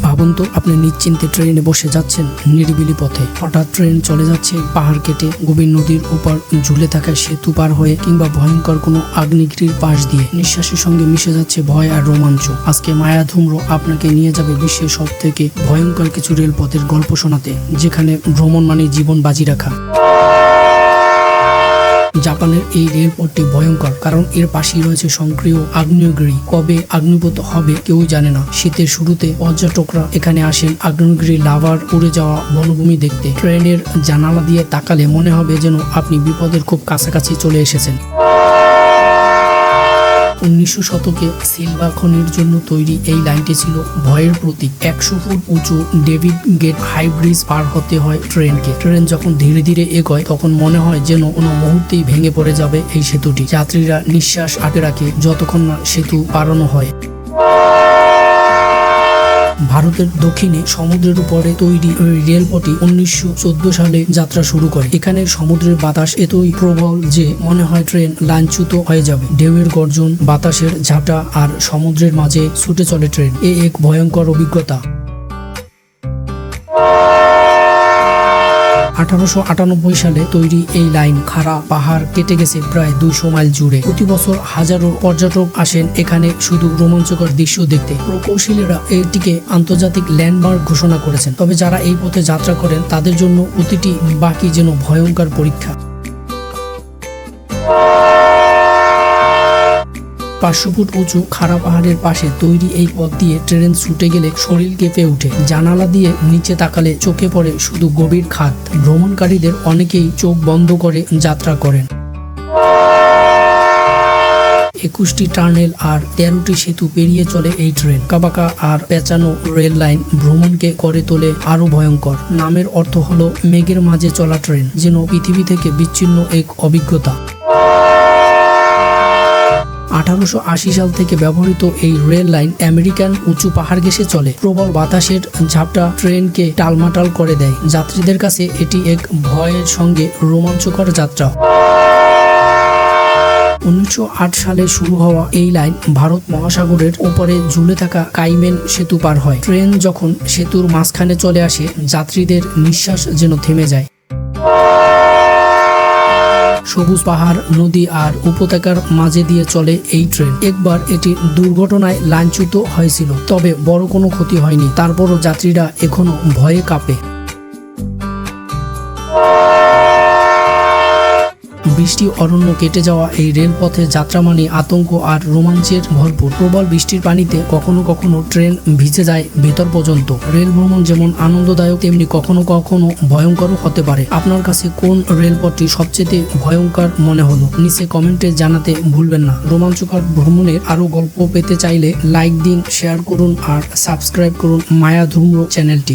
ভাবুন তো, আপনি নিশ্চিন্তে ট্রেনে বসে যাচ্ছেন নিরিবিলি পথে। হঠাৎ ট্রেন চলে যাচ্ছে, পাহাড় কেটে গভীর নদীর উপর ঝুলে থাকা সেতু পার হয়ে কিংবা ভয়ঙ্কর কোনো আগ্নেয়গিরির পাশ দিয়ে নিঃশ্বাসের সঙ্গে মিশে যাচ্ছে ভয় আর রোমাঞ্চ। আজকে মায়া ধুম্র আপনাকে নিয়ে যাবে বিশ্বের সব থেকে ভয়ঙ্কর কিছু রেলপথের গল্প শোনাতে, যেখানে ভ্রমণ মানে জীবন বাজি রাখা। জাপানের এই রেলপথটি ভয়ঙ্কর, কারণ এর পাশেই রয়েছে সক্রিয় আগ্নেয়গিরি। কবে আগ্নিপত হবে কেউ জানে না। শীতের শুরুতে পর্যটকরা এখানে আসেন আগ্নেয়গিরি লাভার উড়ে যাওয়া বনভূমি দেখতে। ট্রেনের জানালা দিয়ে তাকালে মনে হবে যেন আপনি বিপদের খুব কাছাকাছি চলে এসেছেন। উনিশশো শতকে সিলভার খনির জন্য তৈরি এই লাইনটি ছিল ভয়ের প্রতীক। একশো ফুট উঁচু ডেভিড গেট হাই ব্রিজ পার হতে হয় ট্রেনকে। ট্রেন যখন ধীরে ধীরে এগোয়, তখন মনে হয় যেন কোনো মুহূর্তেই ভেঙে পড়ে যাবে এই সেতুটি। যাত্রীরা নিঃশ্বাস আটকে রাখে যতক্ষণ না সেতু পারানো হয়। ভারতের দক্ষিণে সমুদ্রের উপরে তৈরি রেলপথটি উনিশশো সালে যাত্রা শুরু করে। এখানে সমুদ্রের বাতাস এতই প্রবল যে মনে হয় ট্রেন লাঞ্ছুত হয়ে যাবে। ঢেউয়ের গর্জন, বাতাসের ঝাঁটা আর সমুদ্রের মাঝে ছুটে চলে ট্রেন। এ এক ভয়ঙ্কর অভিজ্ঞতা। আঠারোশো আটানব্বই সালে তৈরি এই লাইন খাড়া পাহাড় কেটে গেছে প্রায় দুশো মাইল জুড়ে। প্রতি বছর হাজারো পর্যটক আসেন এখানে শুধু রোমাঞ্চকর দৃশ্য দেখতে। প্রকৌশলীরা এটিকে আন্তর্জাতিক ল্যান্ডমার্ক ঘোষণা করেছেন। তবে যারা এই পথে যাত্রা করেন, তাদের জন্য প্রতিটি বাকি যেন ভয়ঙ্কর পরীক্ষা। পাঁচশো ফুট উঁচু খাড়া পাহাড়ের পাশে তৈরি এই পথ দিয়ে ট্রেন ছুটে গেলে শরীর কেঁপে ওঠে। জানালা দিয়ে নিচে তাকালে চোখে পড়ে শুধু গভীর খাত ভ্রমণকারীদের অনেকেই চোখ বন্ধ করে যাত্রা করেন। একুশটি টার্নেল আর তেরোটি সেতু পেরিয়ে চলে এই ট্রেন। কাবাকা আর পেঁচানো রেল লাইন ভ্রমণকে করে তোলে আরও ভয়ঙ্কর। নামের অর্থ হলো, মেঘের মাঝে চলা ট্রেন যেন পৃথিবী থেকে বিচ্ছিন্ন এক অভিজ্ঞতা। আঠারোশো আশি সাল থেকে ব্যবহৃত এই রেল লাইন আমেরিকান উঁচু পাহাড় ঘেসে চলে। প্রবল বাতাসের ঝাপটা ট্রেনকে টালমাটাল করে দেয়। যাত্রীদের কাছে এটি এক ভয়ের সঙ্গে রোমাঞ্চকর যাত্রা। উনিশশো আট সালে শুরু হওয়া এই লাইন ভারত মহাসাগরের উপরে ঝুলে থাকা কাইমেন সেতু পার হয়। ট্রেন যখন সেতুর মাঝখানে চলে আসে, যাত্রীদের নিঃশ্বাস যেন থেমে যায়। সবুজ পাহাড়, নদী আর উপত্যকার মাঝে দিয়ে চলে এই ট্রেন। একবার এটি দুর্ঘটনায় লাঞ্ছিত হয়েছিল, তবে বড় কোনো ক্ষতি হয়নি। তারপরও যাত্রীরা এখনও ভয়ে কাঁপে। বৃষ্টি অরণ্য কেটে যাওয়া এই রেলপথে যাত্রা মানে আতঙ্ক আর রোমাঞ্চের ভরপুর। প্রবল বৃষ্টির পানিতে কখনো কখনো ট্রেন ভিজে যায় ভেতর পর্যন্ত। রেল ভ্রমণ যেমন আনন্দদায়ক, তেমনি কখনো কখনো ভয়ঙ্করও হতে পারে। আপনার কাছে কোন রেলপথটি সবচেয়ে ভয়ঙ্কর মনে হলো? নিচে কমেন্টে জানাতে ভুলবেন না। রোমাঞ্চকর ভ্রমণের আরও গল্প পেতে চাইলে লাইক দিন, শেয়ার করুন আর সাবস্ক্রাইব করুন মায়া ধুম্র চ্যানেলটি।